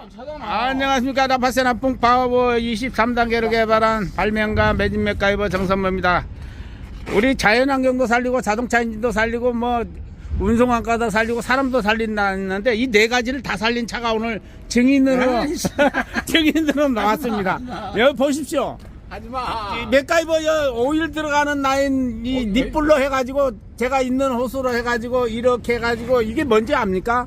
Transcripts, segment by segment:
안 차잖아. 안녕하십니까 나파세나 뽕파워 23단계로 개발한 발명가 매진 맥가이버 정선모입니다 우리 자연환경도 살리고 자동차 엔진도 살리고 뭐 운송한가도 살리고 사람도 살린다는데 이 네 가지를 다 살린 차가 오늘 증인으로. 증인으로 나왔습니다 여기 보십시오 하지 마. 이 맥가이버 여 오일 들어가는 라인 이 어, 네. 닛불로 해가지고 제가 있는 호수로 해가지고 이렇게 해가지고 이게 뭔지 압니까?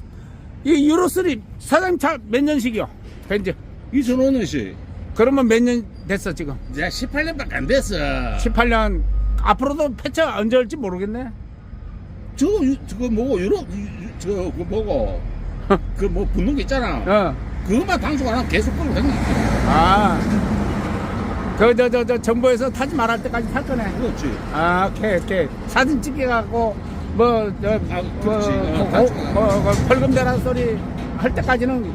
이 유로3 사장님 차 몇 년식이요? 벤츠 2005년씩. 그러면 몇 년 됐어 지금? 이제 18년밖에 안 됐어. 18년 앞으로도 폐차 언제 올지 모르겠네 저, 유- 저거 뭐고, 유로, 유- 유- 저거 그 뭐고. 그 뭐 붙는 게 있잖아. 어. 그것만 당속 안 하면 계속 끌고 다니는 아. 그, 저, 저, 저, 정부에서 타지 말할 때까지 탈 거네. 그렇지. 아, 오케이, 오케이. 사진 찍혀갖고, 뭐, 저, 아, 뭐, 그렇지. 어, 뭐, 나중에. 뭐, 뭐, 벌금 내라는 소리 할 때까지는,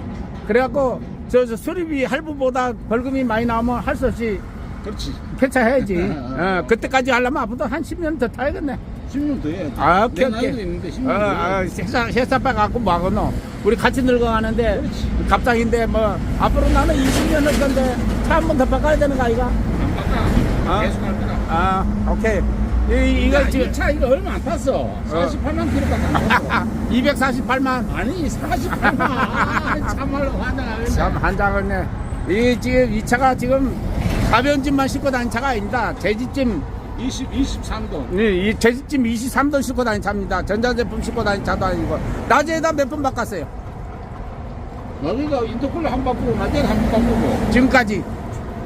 그래갖고, 저, 저 수리비 할부보다 벌금이 많이 나오면 할 수 없이 그렇지. 폐차해야지. 어, 어, 그때까지 하려면 앞으로 한 10년 더 타야겠네. 10년 더 해. 아, 오케이, 내 오케이. 나이도 있는데 10년 어, 해. 아, 회사, 회사 빼 갖고 뭐 하겠노? 우리 같이 늙어가는데, 그렇지. 갑자기인데, 뭐, 앞으로 나는 20년 할 건데, 차 한 번 더 바꿔야 되는 거 아이가? 안 바꿔. 아. 계속 할 거다. 아, 오케이. 이, 이거 야, 지금, 이차 이거 얼마 안 탔어. 48만 킬로밖에 안 탔어. 248만. 아니 48만 참말로 환장하겠네 참, 한장했네. 이, 지금, 이 차가 지금, 가변짐만 싣고 다닌 차가 아닙니다. 제지짐, 20, 23돈 이, 이 제지짐 23돈 싣고 다닌 차입니다. 전자제품 싣고 다닌 차도 아니고. 낮에다 몇 번 바꿨어요. 너희가 인터콜로 한번 보고 낮에 한번 바꾸고 지금까지.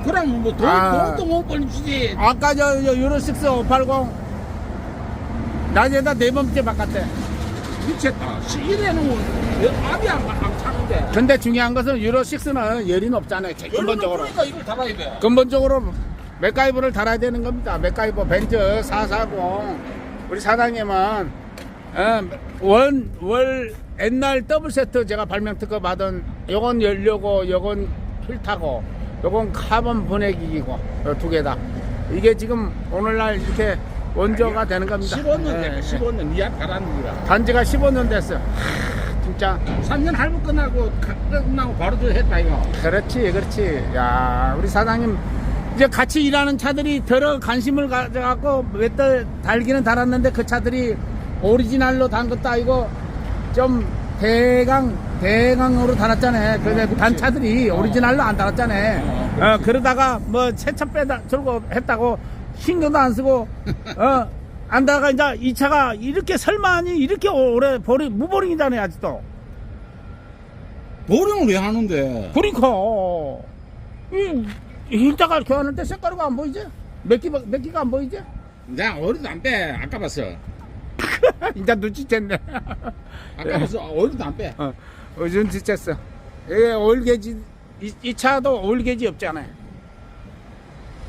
그럼 뭐 돈, 아. 돈도 못 벌주지 아까 저, 저 유로6 580 낮에다 네 번째 바꿨대. 미쳤다 시일에는 뭐 압이 안, 안 차는데 근데 중요한 것은 유로6는 열이 높잖아요. 근본적으로. 그러니까 이걸 달아야 돼 근본적으로 맥가이버를 달아야 되는 겁니다. 맥가이버 벤츠 440 우리 사장님은 어, 원, 월 옛날 더블 세트 제가 발명 특허 받은 요건 연료고 요건 필타고 요건 카본 분해기기고 두 개 다. 이게 지금 오늘날 이렇게 원조가 되는 겁니다. 15년 예, 됐고 예. 15년 니압 달았는 거라 단지가 15년 됐어요. 하, 진짜 3년 할부 끝나고 가- 끝나고 바로 저 했다 이거 그렇지, 그렇지. 야, 우리 사장님 이제 같이 일하는 차들이 더러 관심을 가져갖고 몇 달 달기는 달았는데 그 차들이 오리지널로 단 것도 아니고 좀 대강 대강으로 달았잖아요. 근데 그렇지. 단 차들이 어. 오리지널로 안 달았잖아요. 어, 어, 그러다가 뭐 세차 빼다 들고 했다고 신경도 안 쓰고 어. 안 다가 이제 이 차가 이렇게 설마니 이렇게 오래 보리 무보링이잖아 요 아직도 보령을 왜 하는데 그러니까 이 일자가 교환할 때 색깔이 안 보이지? 몇 기, 몇 기가 안 보이지? 내가 어리도 안 빼 아까 봤어 이제 눈치챘네. 아까 봤어 어리도 안 빼 어, 어, 눈치챘어. 예, 올게지, 이, 이 차도 올게지 없잖아요.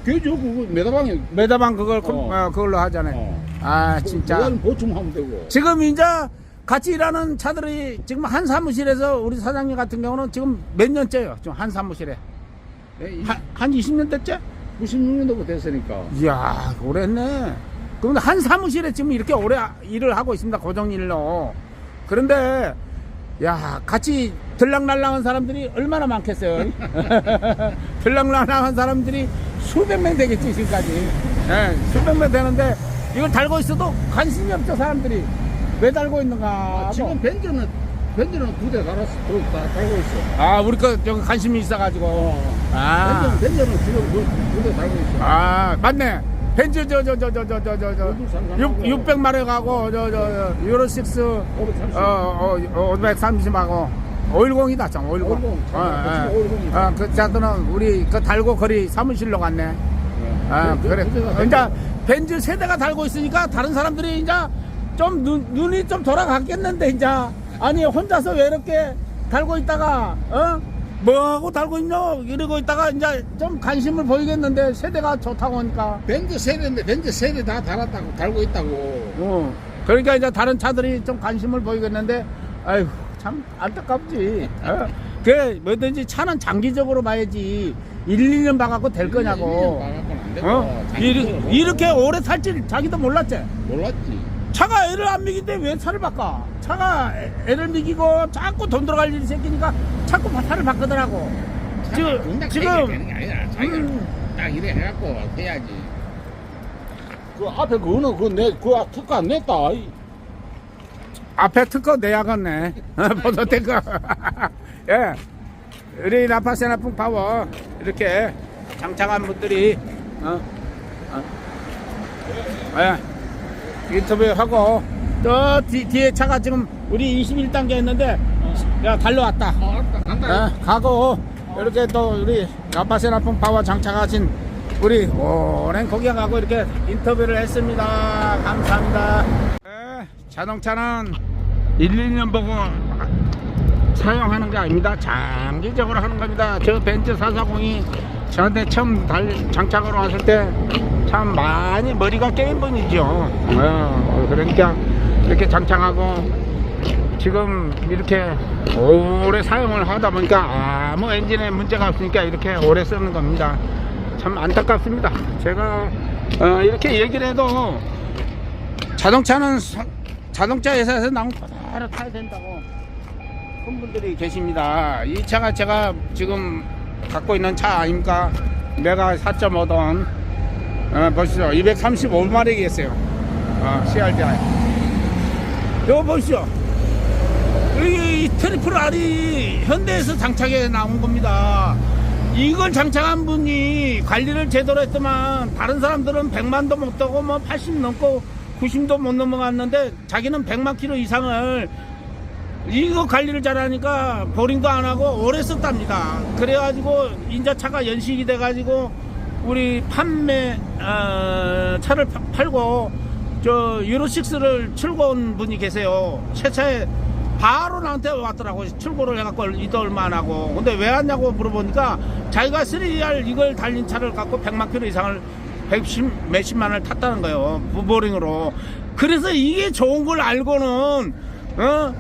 그죠 그거 메다방에 메다방 그걸, 컴- 어. 어, 그걸로 하잖아요. 어. 아, 진짜. 그건 보충하면 되고 지금 이제 같이 일하는 차들이 지금 한 사무실에서 우리 사장님 같은 경우는 지금 몇 년째요? 지금 한 사무실에. 한, 한 20년 됐지? 96년도부터 됐으니까 이야, 오래 했네. 그런데 한 사무실에 지금 이렇게 오래 일을 하고 있습니다. 고정일로. 그런데, 야, 같이 들락날락한 사람들이 얼마나 많겠어요. 들락날락한 사람들이 수백 명 되겠지, 지금까지. 예, 수백 명 되는데, 이걸 달고 있어도 관심이 없죠, 사람들이. 왜 달고 있는가. 아, 지금 뭐. 벤츠는 벤츠는 두대 달았어 다 달고 있어 아, 우리 거, 저기 관심이 있어가지고. 아. 벤츠는 벤츠는 지금 두대 달고 있어 아 맞네 벤츠 저저저 저 저 저 저저 600마력 하고 저 저 유로 6 530. 어, 어, 530하고 510이다 참 510. 510. 어, 어. 510. 어, 그 차들은 우리 그 달고 거리 사무실로 갔네. 아, 그- 그래. 그- 그- 그- 이제 벤츠 세 대가 달고 있으니까 다른 사람들이 이제 좀 눈, 눈이 좀 돌아갔겠는데 이제 아니 혼자서 왜 이렇게 달고 있다가 어? 뭐하고 달고 있냐 이러고 있다가 이제 좀 관심을 보이겠는데 세대가 좋다고 하니까. 벤츠 세대인데 벤츠 세대 다 달았다고 달고 있다고. 어. 그러니까 이제 다른 차들이 좀 관심을 보이겠는데 아휴 참 안타깝지. 어? 그 뭐든지 차는 장기적으로 봐야지. 1, 2년 봐갖고 될 거냐고. 봐갖고는 안 되고 어? 이르, 이렇게 오래 살지 자기도 몰랐지? 몰랐지 차가 애를 안 미긴데 왜 차를 바꿔? 차가 애- 애를 미기고 자꾸 돈 들어갈 일이 생기니까 자꾸 차를 바꾸더라고. 지금 지금 게 아니라 자기가 음. 딱 이래 해갖고 해야지. 그 앞에 그거는 그내그 특가 안 냈다. 이. 앞에 특허 내야겠네. 보도 특허. 예. 우리 나파세나풍 파워 이렇게 장착한 분들이 어, 어. 예. 인터뷰하고 저 뒤, 뒤에 차가 지금 우리 21단계 했는데 야 달려왔다. 어. 간다. 예, 가고 이렇게 또 우리 나파세나풍 파워 장착하신 우리 오랜 고객하고 이렇게 인터뷰를 했습니다. 감사합니다. 예, 자동차는 1, 2년 보고 사용하는 게 아닙니다. 장기적으로 하는 겁니다. 저 벤츠 440이 저한테 처음 달, 장착으로 왔을 때 참 많이 머리가 깨인 분이죠. 어, 그러니까 이렇게 장착하고 지금 이렇게 오래 사용을 하다 보니까 아무 엔진에 문제가 없으니까 이렇게 오래 쓰는 겁니다. 참 안타깝습니다. 제가 어, 이렇게 얘기를 해도 자동차는 서- 자동차 회사에서 나온 그대로 타야 된다고 큰 분들이 계십니다. 이 차가 제가 지금 갖고 있는 차 아닙니까? 메가 4.5돈 어, 보시죠. 235마력이었어요. 어, CRDI. 이거 보시죠. 이 트리플 R이 현대에서 장착해 나온 겁니다. 이걸 장착한 분이 관리를 제대로 했더만 다른 사람들은 100만도 못 떠고 뭐 80 넘고 90도 못 넘어갔는데 자기는 100만 킬로 이상을 이거 관리를 잘하니까 보링도 안 하고 오래 썼답니다. 그래가지고 인자차가 연식이 돼가지고 우리 판매 어, 차를 파- 팔고 저 유로 6를 출고 온 분이 계세요. 새 차에 바로 나한테 왔더라고 출고를 해갖고 안 하고 근데 왜 왔냐고 물어보니까 자기가 3R 이걸 달린 차를 갖고 100만 킬로 이상을 110 몇십만을 탔다는 거예요 무보링으로 그래서 이게 좋은 걸 알고는 어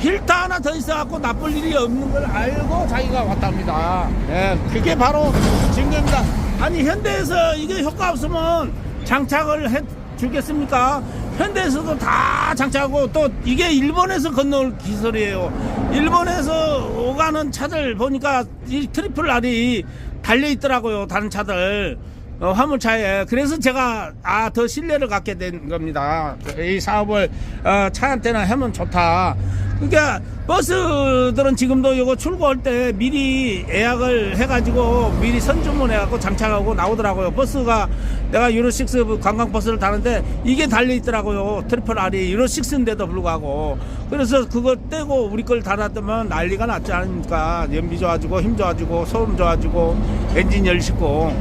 필터 하나 더 있어갖고 나쁠 일이 없는 걸 알고 자기가 왔답니다. 예, 그게 바로 증거입니다. 아니, 현대에서 이게 효과 없으면 장착을 해 주겠습니까? 현대에서도 다 장착하고 또 이게 일본에서 건너올 기술이에요. 일본에서 오가는 차들 보니까 이 트리플 R이 달려 있더라고요. 다른 차들. 어, 화물차에 그래서 제가 아 더 신뢰를 갖게 된 겁니다 이 사업을 어, 차한테는 하면 좋다 그러니까 버스들은 지금도 이거 출고할 때 미리 예약을 해가지고 미리 선주문해 갖고 장착하고 나오더라고요. 버스가 내가 유로6 관광버스를 타는데 이게 달려있더라고요. 트리플 R이 유로6인데도 불구하고. 그래서 그걸 떼고 우리 걸 달았더만 난리가 났지 않습니까? 연비 좋아지고 힘 좋아지고 소음 좋아지고 엔진 열시고.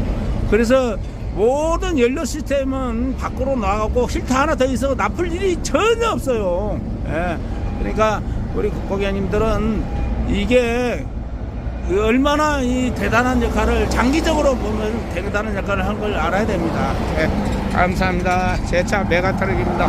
그래서 모든 연료 시스템은 밖으로 나가고 필터 하나 더 있어 나쁠 일이 전혀 없어요. 예. 그러니까 우리 고객님들은 이게 얼마나 이 대단한 역할을 장기적으로 보면 대단한 역할을 한 걸 알아야 됩니다. 예. 감사합니다. 제 차 메가트럭입니다.